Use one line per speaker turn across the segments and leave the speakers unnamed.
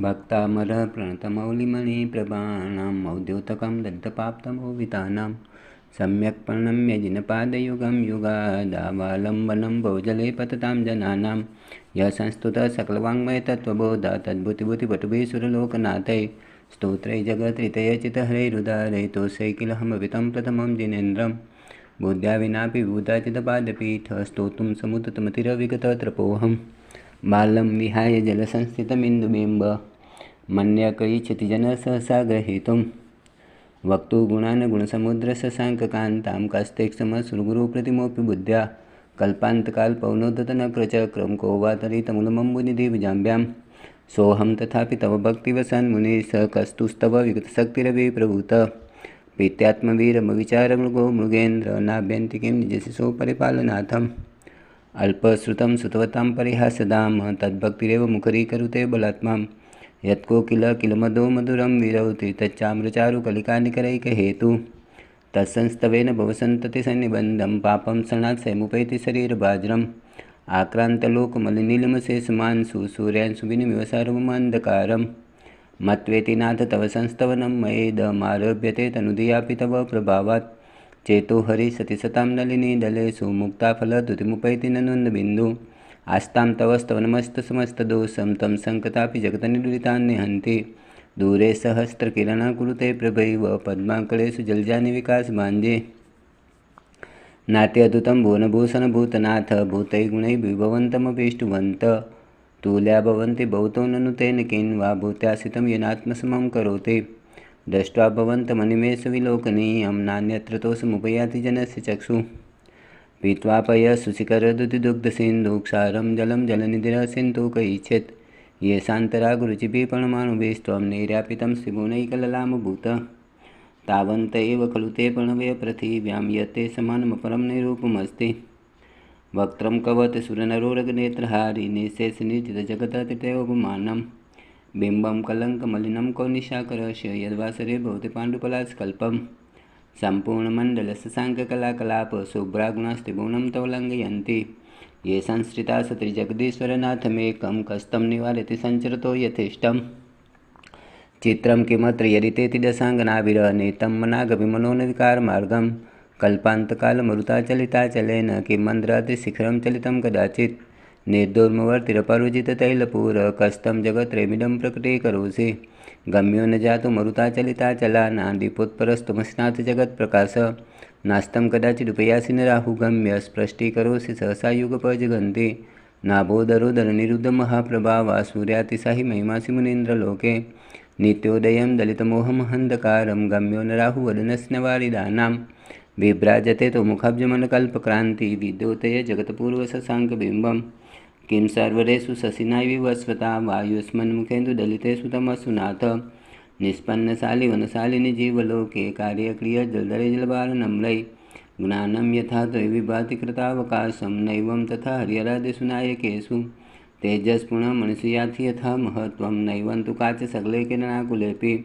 भक्तामर प्रणतमौलिमणिप्रभाणां मौद्योतकं दन्तपाप्तमोवितानां सम्यक् प्रणम्य जिनपादयुगं युगादावालम्बनं बहुजले पततां जनानां यः संस्तुतः सकलवाङ्मयतत्त्वबोधा तद्भुतिभूतिपटुभिः सुरलोकनाथै स्तोत्रै जगत्रितयचितहरैरुदारैतोषै किलहमवितं प्रथमं जिनेन्द्रं बुद्ध्या विनापि विभूताचितपादपीठः स्तोतुं समुततमतिरविगतत्रपोऽहं बालं विहाय जलसंस्थितमिन्दुबिम्ब। मन्यकैच्छति जनः सहसा ग्रहीतुं वक्तु गुणान् गुणसमुद्रशशाङ्ककान्तां कस्तेक्षमसुरगुरुप्रतिमोऽपि बुद्ध्या। कल्पान्तकाल्पौनोदतनक्रचक्रं को वा तरितमुलमम्बुनिधिभुजाभ्यां सोऽहं तथापि तव भक्तिवसन्मुनिः स कस्तुस्तव विगतशक्तिरविप्रभूत। प्रीत्यात्मवीरमविचारमृगो मृगेन्द्र नाभ्यन्ति किं निजशिशो परिपालनाथम् अल्पश्रुतं श्रुतवतां परिहासदाम तद्भक्तिरेव मुखरीकरुते बलात्मां यत्को किल किल मदो मधुरं विरौति तच्चाम्रचारुकलिकानिकरैकहेतु तत्संस्तवेन भवसन्ततिसन्निबन्धं पापं शरणात् सैमुपैति शरीरभाज्रम् आक्रान्तलोकमलिनीलमशेषमांसु सूर्यांशुविनिमिव सर्वमन्धकारं मत्वेति नाथ तव संस्तवनं मयेदमारभ्यते तनुदयापि तव प्रभावात् चेतो हरि सति सतां नलिनी दलेषु मुक्ताफलद्युतिमुपैति ननुन्दबिन्दु आस्तां तव स्तवनमस्तसमस्तदोषं तं सङ्कतापि जगतनिर्वृतान्निहन्ति दूरे सहस्रकिरणः कुरुते प्रभैव पद्माकलेषु जलजानि विकासभाञ्जे नाट्यद्भुतं भुवनभूषणभूतनाथ, भूतैर्गुणैः विभवन्तमभीष्टवन्त। तुल्या भवन्ति बहुतो ननु तेन किं वा भूत्याश्रितं येनात्मसमं करोति। दृष्ट्वा भवन्तमनिमेषविलोकनीयं नान्यत्र जनस्य चक्षु। पीत्वा पयःशुशिखरदुधिदुग्धसिन्धुक्षारं जलं जलनिधिरसिन्धुकैच्छेत् येषान्तरागुरुचिभिः परमाणुभिस्त्वं नैर्यापितं श्रीगुणैकललामभूत तावन्त एव खलु ते प्रणवयपृथिव्यां यत्ते समानमपरं निरूपमस्ति वक्त्रं कवतसुरनरोरगनेत्रहारि निःशेषनिर्जितजगततितयोपमानं बिम्बं कलङ्कमलिनं कौनिशाकरस्य यद्वासरे भवति पाण्डुपलास्कल्पं सम्पूर्णमण्डलशशाङ्ककलाकलापशुभ्रागुणास्त्रिभुवनं तव लङ्घयन्ति ये संश्रिता सत्रिजगदीश्वरनाथमेकं कस्तं निवारयति सञ्चरतो यथेष्टम् चित्रं किमत्र यदितेति दशाङ्गनाभिरनेतं मनागभिमनोनविकारमार्गं कल्पान्तकालमरुताचलिताचलेन किं मन्द्राद्रिशिखरं चलितं कदाचित् निर्दोर्मवर्तिरपरुजिततैलपूरकस्तं जगत्त्रयमिदं प्रकटीकरोषि गम्यो न जातो मरुताचलिताचलानादिपोत्परस्त्वमस्नाथ जगत्प्रकाश। नास्तं कदाचिदुपयासि न राहुगम्य स्पष्टीकरोषि सहसा युगपजगन्ति। नाभोदरोदरनिरुद्धमहाप्रभावा सूर्यातिशाहि महिमासि मुनीन्द्रलोके। नित्योदयं दलितमोहमहन्धकारं गम्यो न राहुवदनस्नवारिदानां विभ्राजते तो मुखाब्जमनकल्पक्रान्ति विद्योतय जगत्पूर्वशशाङ्कबिम्बं किं सर्वरेषु शशिना विवस्वता वायुष्मन्मुखेन्दुदलितेषु तमसु नाथ। निष्पन्नशाली वनशालिनि जीवलोके कार्यक्रियजलधरे जलबालनम्रै। ज्ञानं यथा त्वयि कृतावकाशं नैवं तथा हर्यरादिषु नायकेषु। तेजस्पुणमनसि यथा महत्त्वं, नैवं तु काच सकले किरणाकुलेऽपि।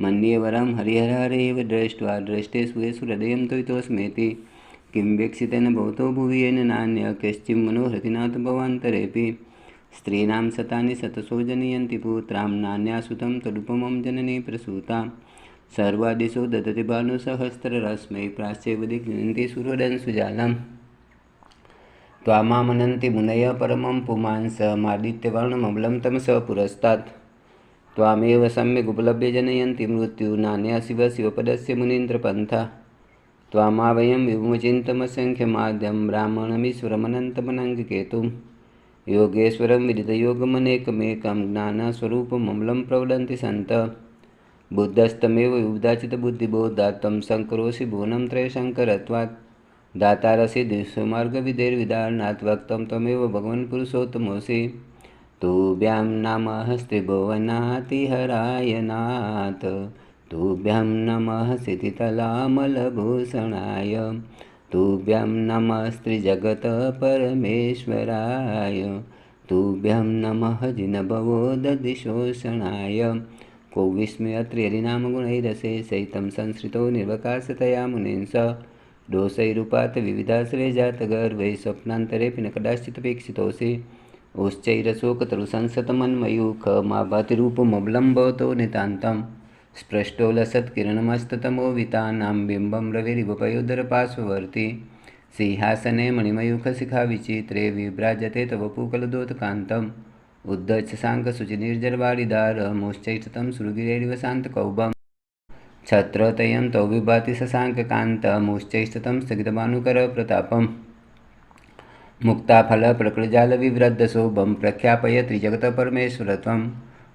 मन्ये वरं हरिहरहरेव दृष्ट्वा दृष्टेषु येषु हृदयं त्वयितोऽस्मेति किं वीक्षितेन भवतो भुवि येन नान्य कश्चिन्मनोहृतिनाथ भवान्तरेऽपि। स्त्रीणां शतानि शतशो जनयन्ति पुत्रां नान्यासुतं तदुपमं जननी प्रसूता। सर्वादिशो ददति भानुसहस्ररश्मै प्राच्यैव दिग्जनन्ति सुरदंसुजालम् त्वामामनन्ति मुनय परमं पुमांसमादित्यवर्णमबलं तमसः पुरस्तात्। त्वामेव सम्यगुपलभ्य जनयन्ति मृत्यु नान्या शिव शिवपदस्य मुनीन्द्रपन्था। ત્વામાવયમ વિભુમચિંતમસંખ્યમાદ્યમ બ્રાહ્મણમીશ્વરમનંતમનંગકેતુ યોગેશ્વરમ વિદિતયોગમનેકમેકમ જ્ઞાનસ્વરૂપમમલમ પ્રવદંતિ સંત બુદ્ધસ્તમેવ વિબુદાચિત બુદ્ધિબોધા તમ સંકરોષિ ભુવનમ ત્રયશંકરત્વાત્ દાતારસી દિવસમાર્ગ વિધેર્વિદારનાત્વક્તમ તમેવ ભગવન પુરુષોત્તમોસી તુભ્યામ નામ હસ્તે ભુવનાતિહરાયનાથ तुभ्यां नमः स्थितितलामलभूषणाय। तुभ्यां नमः स्त्रिजगतपरमेश्वराय। तुभ्यां नमः जिनभवोदधिशोषणाय। को विस्मयत्र यदिनामगुणैरशेषैतं संसृतो निर्वकाशतया मुनींस दोषैरुपात विविधाश्रयजातगर्वैः स्वप्नान्तरेऽपि न कदाचिदपेक्षितोऽसि उश्चैरशोकतरुसंसतमन्मयूखमाभातिरूपमवलम्बतो नितान्तं। स्पृष्टो लसत्किरणमस्ततमो वितानां बिम्बं रविरिव पयोदरपार्श्ववर्ती सिंहासने मणिमयूखशिखाविचित्रे विभ्राजते तव पूकलदोतकान्तम् उद्धच्छशाङ्कशुचिनिर्जरवारिदारमुश्चैष्टतं सुरगिरेरिव शान्तकौबम् छत्रतयं तौ विभाति शशाङ्ककान्तमुश्चैष्टतं स्थगितभानुकरप्रतापम् मुक्ताफलप्रकृजालविवृद्धशोभं प्रख्यापय त्रिजगतः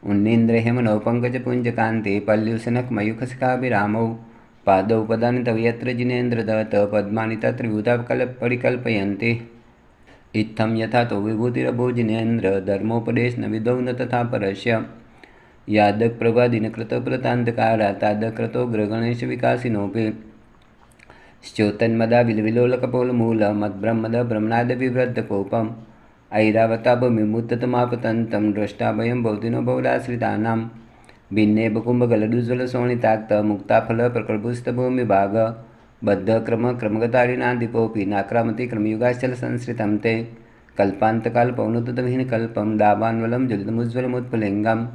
परमेश्वरत्वम् उन्नीन्द्रहेमनवपङ्कजपुञ्जकान्ते पल्युशनकमयूखशिखाभिरामौ पादौ पदानि तव यत्र जिनेन्द्रदत्त पद्मानि तत्र विबुधा परिकल्पयन्ति इत्थं यथा तौ विभूतिरभो धर्मोपदेशनविधौ न तथा परस्य यादक्प्रभादिनकृतप्रतान्तकारा तादकृतो ग्रगणेशविकासिनोऽपि श्चोतन्मदा विलविलोलकपोलमूलमद्ब्रह्मद ब्रह्मणादविवृद्धकोपम् ऐरावतापमिमुत्तमापतन्तं द्रष्टाभयं भवतिनो बहुलाश्रितानां। भिन्नेव कुम्भगलडुज्ज्वलशोणिताक्तमुक्ताफलप्रकल्पुस्तभूमिभाग बद्धक्रमक्रमगतारिणाधिपोऽपि नाक्रामति क्रमयुगाश्चलसंसृतं ते। कल्पान्तकालपौनतुतविहीनकल्पं दावान्वलं ज्वलितमुज्ज्वलमुत्फुल्लिङ्गं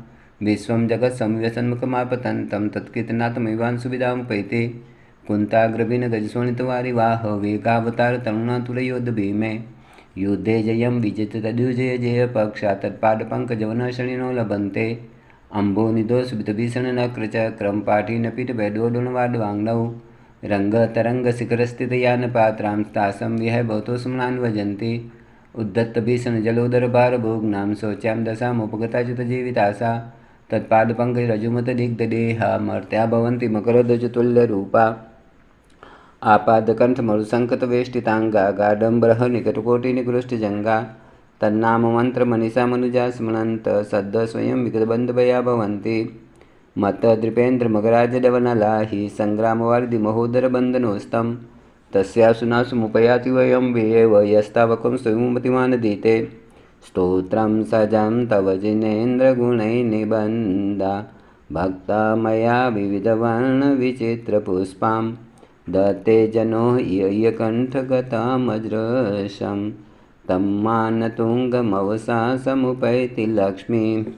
विश्वं जगत्संव्यसन्मुखमापतन्तं तत्कीर्तनाथमैवांशुविधामुपैति कुन्ताग्रविनगजशोणितवारिवाह वेगावतारतरुणातुलयोद्धभीमे। યુદ્ધે જયમ વિજિતદુજય જય પક્ષાતત્પાદ પંકજવન શનિનો લભંતે અંભો નિધો સુબ્ધભીષણ નક્ર ચ ક્રમ પાઠી નપીટ વૈડોડોણવાડ વાંગનૌ રંગતરંગ શિખરસ્થિતયાન પાત્રાં તાસમ વિહય ભવતો સ્મણાન વજંતી ઉદ્ધત્તભીષણ જલોદરભાર ભોગનામ શોચ્યામ દશામુપગતા જીવિતાસા તત્પાદપંકજ રજુમત દિગ્ધદેહા મર્ત્યા ભવંતી મકરદજ તુલ્યરૂપા आपादकण्ठमरुसङ्कतवेष्टिताङ्गा गाडम्बरः निकटकोटिनिकृष्टजङ्गा तन्नाममन्त्रमनिशा मनुजा स्मरन्त सद्द स्वयं विगतबन्धवया भवन्ति। मत्तद्रिपेन्द्रमगराजडवनला हि सङ्ग्रामवारिधिमहोदरबन्धनोस्तं तस्यासुनासुमुपयाति वयं वेव यस्तावकं स्वयंमतिमानदीते। स्तोत्रं सजं तव जिनेन्द्रगुणैर्निबन्धा भक्ता मया विविधवर्णविचित्रपुष्पां दत्ते जनो ययकण्ठगतामजृशं तं मानतुङ्गमवसा समुपैति लक्ष्मीम्